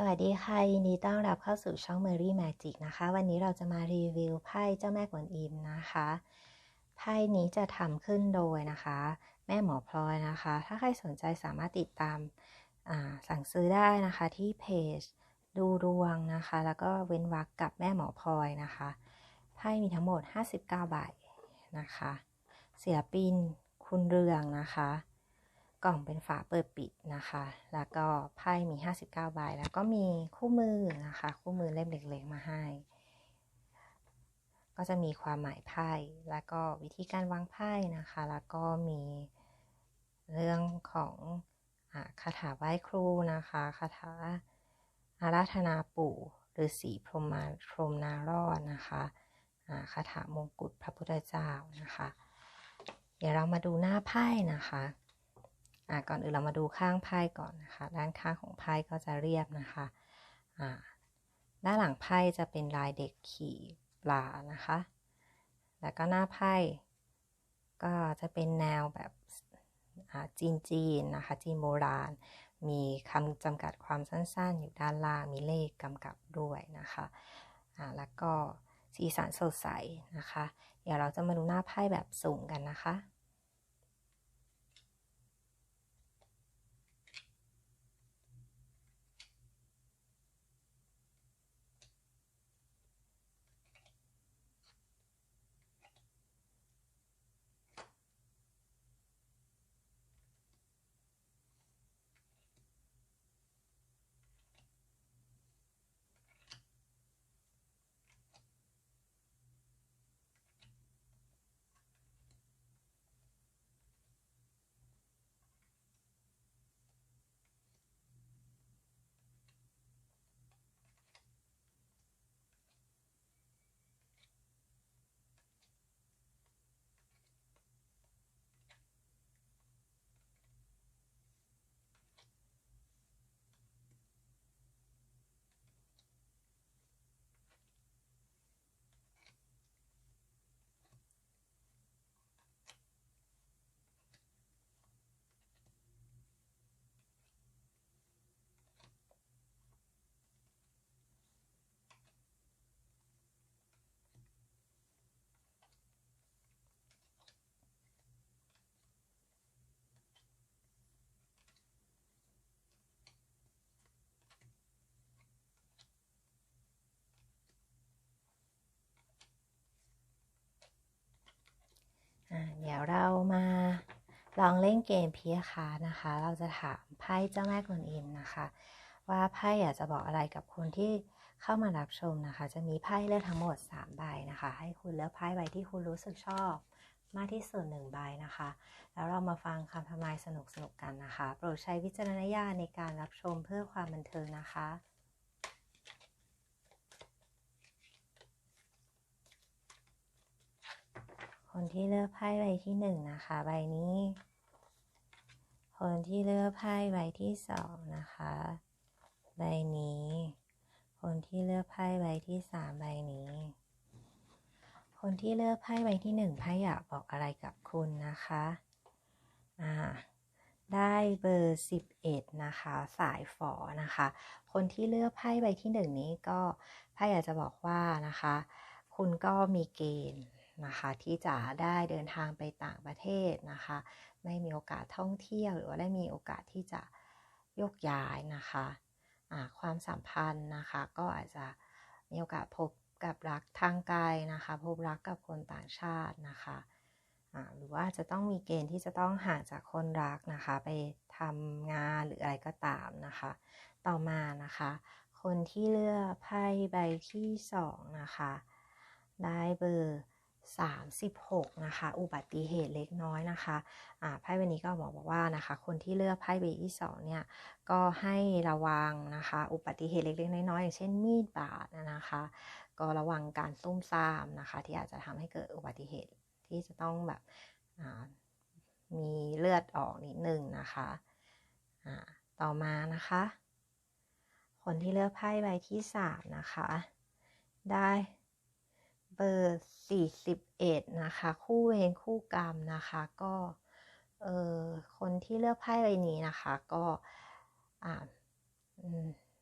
สวัสดีค่ะยินดีต้อนรับเข้าสู่ช่อง Mary Magic นะคะ วันนี้เราจะมารีวิวไพ่เจ้าแม่กวนอิมนะคะไพ่นี้จะทำขึ้นโดยนะคะ แม่หมอพลอยนะคะ ถ้าใครสนใจสามารถติดตามสั่งซื้อได้นะคะที่เพจดูดวงนะคะ แล้วก็เว้นวรรคกับแม่หมอพลอยนะคะไพ่มีทั้งหมด 59 ใบนะคะศิลปินคุณเรืองนะคะ กล่องเป็นฝาเปิดปิดนะคะ แล้วก็ไพ่มี 59 ใบ แล้วก็มีคู่มือนะคะ คู่มือเล่มเล็กๆมาให้ ก็จะมีความหมายไพ่ แล้วก็วิธีการวางไพ่นะคะ แล้วก็มีเรื่องของคาถาไหว้ครูนะคะ คาถาอาราธนาปู่หรือสีพรหมาพรหมนารอดนะคะคาถามงกุฎพระพุทธเจ้านะคะ เดี๋ยวเรามาดูหน้าไพ่นะคะ อ่าก่อนอื่นเรามาดูข้างไพ่ก่อนนะคะ ด้านข้างของไพ่ก็จะเรียบนะคะอ่าด้านหลังไพ่จะเป็นลายเด็กขี่ปลานะคะ แล้วก็หน้าไพ่ก็จะเป็นแนวแบบจีนจีนนะคะ จีนโบราณ มีคำจำกัดความสั้นๆ อยู่ด้านล่าง มีเลขกำกับด้วยนะคะอ่าแล้วก็สีสันสดใสนะคะ เดี๋ยวเราจะมาดูหน้าไพ่แบบสูงกันนะคะ เดี๋ยวเรามาลองเล่นเกมพีคานะคะ เราจะถามไพ่เจ้าแม่กวนอิมนะคะ ว่าไพ่อยากจะบอกอะไรกับคนที่เข้ามารับชมนะคะ จะมีไพ่เลือกทั้งหมด 3 ใบนะคะ ให้คุณเลือกไพ่ใบที่คุณรู้สึกชอบมากที่สุดหนึ่งใบนะคะ แล้วเรามาฟังคำทำนายสนุกๆกันนะคะ โปรดใช้วิจารณญาณในการรับชมเพื่อความบันเทิงนะคะ คนที่เลือกไพ่ใบที่หนึ่งนะคะ ใบนี้ คนที่เลือกไพ่ใบที่สองนะคะ ใบนี้ คนที่เลือกไพ่ใบที่สามใบนี้ คนที่เลือกไพ่ใบที่หนึ่งไพ่อยากบอกอะไรกับคุณนะคะอ่าได้เบอร์11นะคะสายฝอนะคะ คนที่เลือกไพ่ใบที่หนึ่งนี้ก็ไพ่อยากจะบอกว่านะคะ คุณก็มีเกณฑ์ นะคะที่จะได้เดินทางไปต่างประเทศนะคะไม่มีโอกาสท่องเที่ยวหรือว่าได้มีโอกาสที่จะยกย้ายนะคะะความสัมพันธ์นะคะก็อาจจะมีโอกาสพบกับรักทางไกลนะคะพบรักกับคนต่างชาตินะคะะหรือว่าจะต้องมีเกณฑ์ที่จะต้องห่างจากคนรักนะคะ ไปทำงานหรืออะไรก็ตามนะคะ ต่อมานะคะ คนที่เลือกไพ่ใบที่สองนะคะ ได้เบอร์ 36นะคะอุบัติเหตุเล็กน้อยนะคะไพ่ใบนี้ก็บอกบอกว่านะคะ คนที่เลือกไพ่ใบที่สองเนี่ยก็ให้ระวังนะคะ อุบัติเหตุเล็กๆน้อยๆอย่างเช่นมีดบาดนะคะ ก็ระวังการซุ่มซ่ามนะคะ ที่อาจจะทำให้เกิดอุบัติเหตุที่จะต้องแบบมีเลือดออกนิดนึงนะคะต่อมานะคะ คนที่เลือกไพ่ใบที่สามนะคะได้ เบอร์ 41 นะคะ คู่เวรคู่กรรมนะคะก็เออคนที่เลือกไพ่ใบนี้นะคะก็อ่า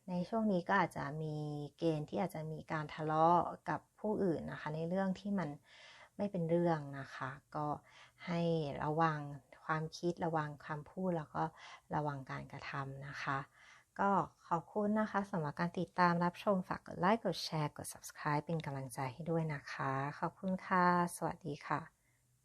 ในช่วงนี้ก็อาจจะมีเกณฑ์ที่อาจจะมีการทะเลาะกับผู้อื่นนะคะ ในเรื่องที่มันไม่เป็นเรื่องนะคะ ก็ให้ระวังความคิดระวังคำพูดแล้วก็ระวังการกระทำนะคะ ก็ขอบคุณนะคะสำหรับการติดตามรับชมฝากกดไลค์กดแชร์กด subscribe เป็นกำลังใจให้ด้วยนะคะ ขอบคุณค่ะ สวัสดีค่ะ